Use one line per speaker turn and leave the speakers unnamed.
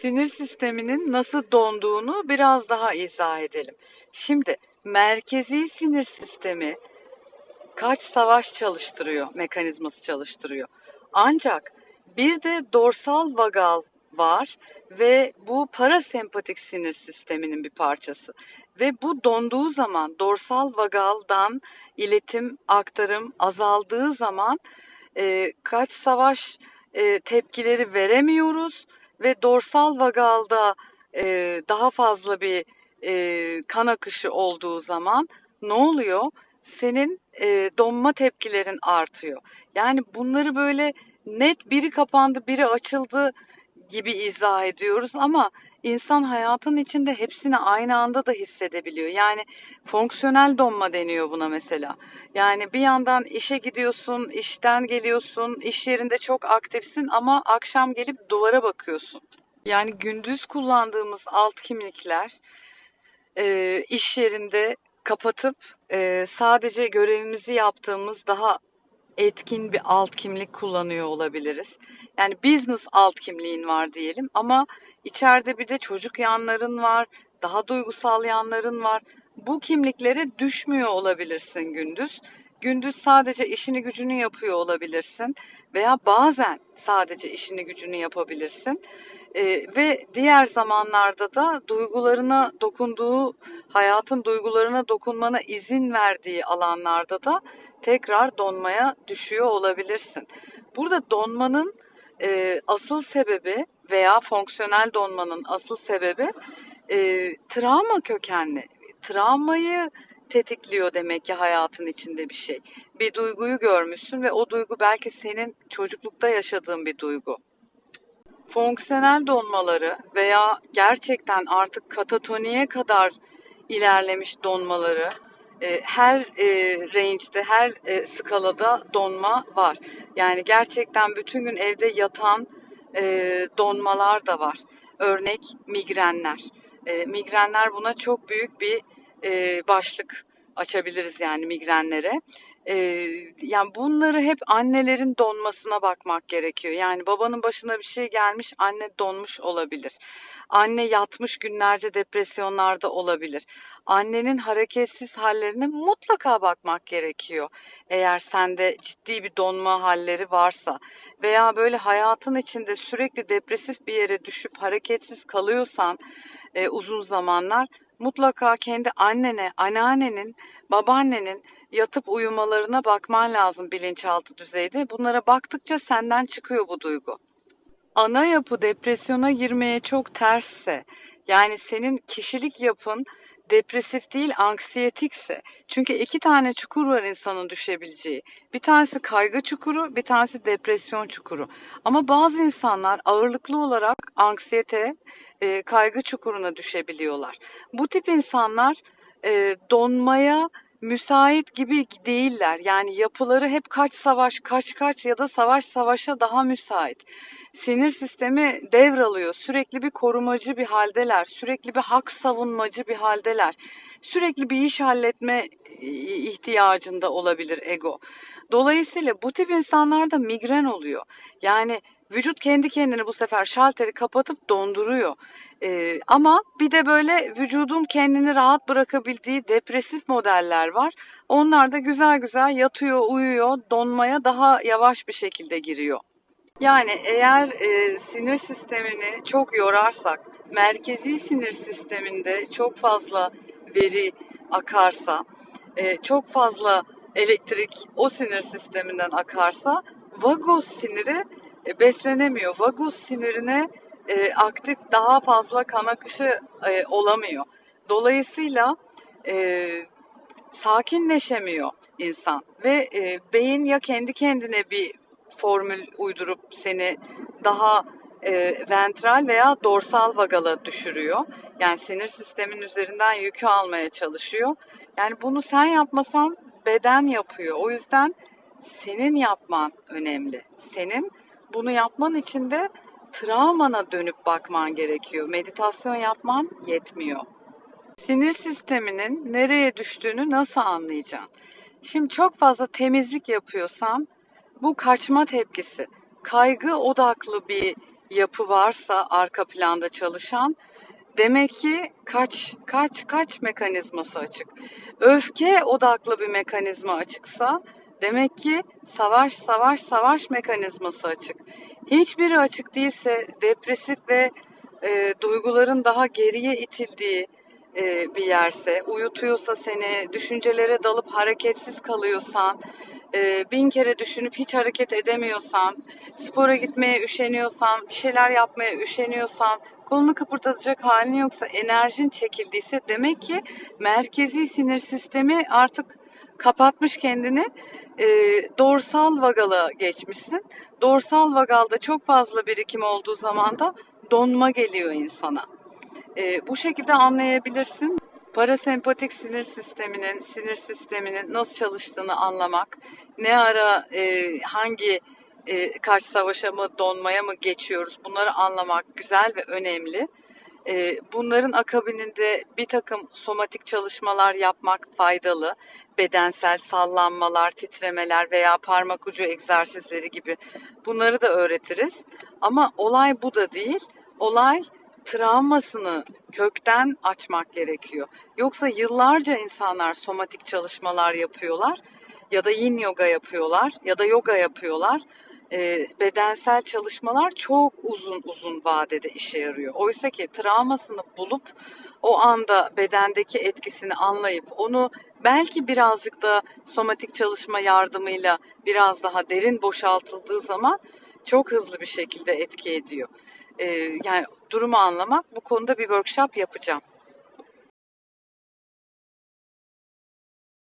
sinir sisteminin nasıl donduğunu biraz daha izah edelim. Şimdi merkezi sinir sistemi kaç savaş çalıştırıyor, mekanizması çalıştırıyor. Ancak bir de dorsal vagal var ve bu parasempatik sinir sisteminin bir parçası. Ve bu donduğu zaman dorsal vagaldan iletim, aktarım azaldığı zaman e, kaç savaş e, tepkileri veremiyoruz ve dorsal vagalda e, daha fazla bir e, kan akışı olduğu zaman ne oluyor? Senin e, donma tepkilerin artıyor. Yani bunları böyle net biri kapandı, biri açıldı gibi izah ediyoruz ama insan hayatın içinde hepsini aynı anda da hissedebiliyor. Yani fonksiyonel donma deniyor buna mesela. Yani bir yandan işe gidiyorsun, işten geliyorsun, iş yerinde çok aktifsin ama akşam gelip duvara bakıyorsun. Yani gündüz kullandığımız alt kimlikler e, iş yerinde kapatıp e, sadece görevimizi yaptığımız daha etkin bir alt kimlik kullanıyor olabiliriz. Yani business alt kimliğin var diyelim ama içeride bir de çocuk yanların var, daha duygusal yanların var. Bu kimliklere düşmüyor olabilirsin gündüz. Gündüz sadece işini gücünü yapıyor olabilirsin veya bazen sadece işini gücünü yapabilirsin. Ee, ve diğer zamanlarda da duygularına dokunduğu, hayatın duygularına dokunmana izin verdiği alanlarda da tekrar donmaya düşüyor olabilirsin. Burada donmanın e, asıl sebebi veya fonksiyonel donmanın asıl sebebi e, travma kökenli. Travmayı tetikliyor demek ki hayatın içinde bir şey. Bir duyguyu görmüşsün ve o duygu belki senin çocuklukta yaşadığın bir duygu. Fonksiyonel donmaları veya gerçekten artık katatoniye kadar ilerlemiş donmaları e, her e, range'de, her e, skalada donma var. Yani gerçekten bütün gün evde yatan e, donmalar da var. Örnek migrenler. E, migrenler buna çok büyük bir e, başlık açabiliriz yani migrenlere. E, yani bunları hep annelerin donmasına bakmak gerekiyor. Yani babanın başına bir şey gelmiş, anne donmuş olabilir. Anne yatmış günlerce depresyonlarda olabilir. Annenin hareketsiz hallerine mutlaka bakmak gerekiyor. Eğer sende ciddi bir donma halleri varsa veya böyle hayatın içinde sürekli depresif bir yere düşüp hareketsiz kalıyorsan e, uzun zamanlar mutlaka kendi annene, anneannenin, babaannenin yatıp uyumalarına bakman lazım bilinçaltı düzeyde. Bunlara baktıkça senden çıkıyor bu duygu. Ana yapı depresyona girmeye çok tersse, yani senin kişilik yapın depresif değil anksiyetikse. Çünkü iki tane çukur var insanın düşebileceği. Bir tanesi kaygı çukuru, bir tanesi depresyon çukuru. Ama bazı insanlar ağırlıklı olarak anksiyete, e, kaygı çukuruna düşebiliyorlar. Bu tip insanlar e, donmaya müsait gibi değiller. Yani yapıları hep kaç savaş, kaç kaç ya da savaş savaşa daha müsait. Sinir sistemi devralıyor. Sürekli bir korumacı bir haldeler. Sürekli bir hak savunmacı bir haldeler. Sürekli bir iş halletme ihtiyacında olabilir ego. Dolayısıyla bu tip insanlarda migren oluyor. Yani vücut kendi kendini bu sefer şalteri kapatıp donduruyor. Ee, ama bir de böyle vücudun kendini rahat bırakabildiği depresif modeller var. Onlar da güzel güzel yatıyor, uyuyor, donmaya daha yavaş bir şekilde giriyor. Yani eğer e, sinir sistemini çok yorarsak, merkezi sinir sisteminde çok fazla veri akarsa, e, çok fazla elektrik o sinir sisteminden akarsa vagus siniri e, beslenemiyor. Vagus sinirine e, aktif daha fazla kan akışı e, olamıyor. Dolayısıyla e, sakinleşemiyor insan ve e, beyin ya kendi kendine bir formül uydurup seni daha e, ventral veya dorsal vagala düşürüyor. Yani sinir sistemin üzerinden yükü almaya çalışıyor. Yani bunu sen yapmasan beden yapıyor. O yüzden senin yapman önemli. Senin bunu yapman için de travmana dönüp bakman gerekiyor. Meditasyon yapman yetmiyor. Sinir sisteminin nereye düştüğünü nasıl anlayacaksın? Şimdi çok fazla temizlik yapıyorsan bu kaçma tepkisi. Kaygı odaklı bir yapı varsa arka planda çalışan demek ki kaç kaç kaç mekanizması açık. Öfke odaklı bir mekanizma açıksa demek ki savaş savaş savaş mekanizması açık. Hiçbiri açık değilse depresif ve e, duyguların daha geriye itildiği e, bir yerse, uyutuyorsa seni, düşüncelere dalıp hareketsiz kalıyorsan, e, bin kere düşünüp hiç hareket edemiyorsan, spora gitmeye üşeniyorsan, bir şeyler yapmaya üşeniyorsan, kolunu kıpırdatacak halin yoksa, enerjin çekildiyse demek ki merkezi sinir sistemi artık kapatmış kendini. E, dorsal vagala geçmişsin. Dorsal vagalda çok fazla birikim olduğu zaman da donma geliyor insana. E, bu şekilde anlayabilirsin. Parasempatik sinir sisteminin, sinir sisteminin nasıl çalıştığını anlamak, ne ara e, hangi e, kaç savaşa mı donmaya mı geçiyoruz bunları anlamak güzel ve önemli. E, bunların akabininde bir takım somatik çalışmalar yapmak faydalı. Bedensel sallanmalar, titremeler veya parmak ucu egzersizleri gibi bunları da öğretiriz. Ama olay bu da değil. Olay travmasını kökten açmak gerekiyor. Yoksa yıllarca insanlar somatik çalışmalar yapıyorlar ya da yin yoga yapıyorlar ya da yoga yapıyorlar. Ee, bedensel çalışmalar çok uzun uzun vadede işe yarıyor. Oysa ki travmasını bulup o anda bedendeki etkisini anlayıp onu belki birazcık da somatik çalışma yardımıyla biraz daha derin boşaltıldığı zaman çok hızlı bir şekilde etki ediyor. Ee, yani durumu anlamak bu konuda bir workshop yapacağım.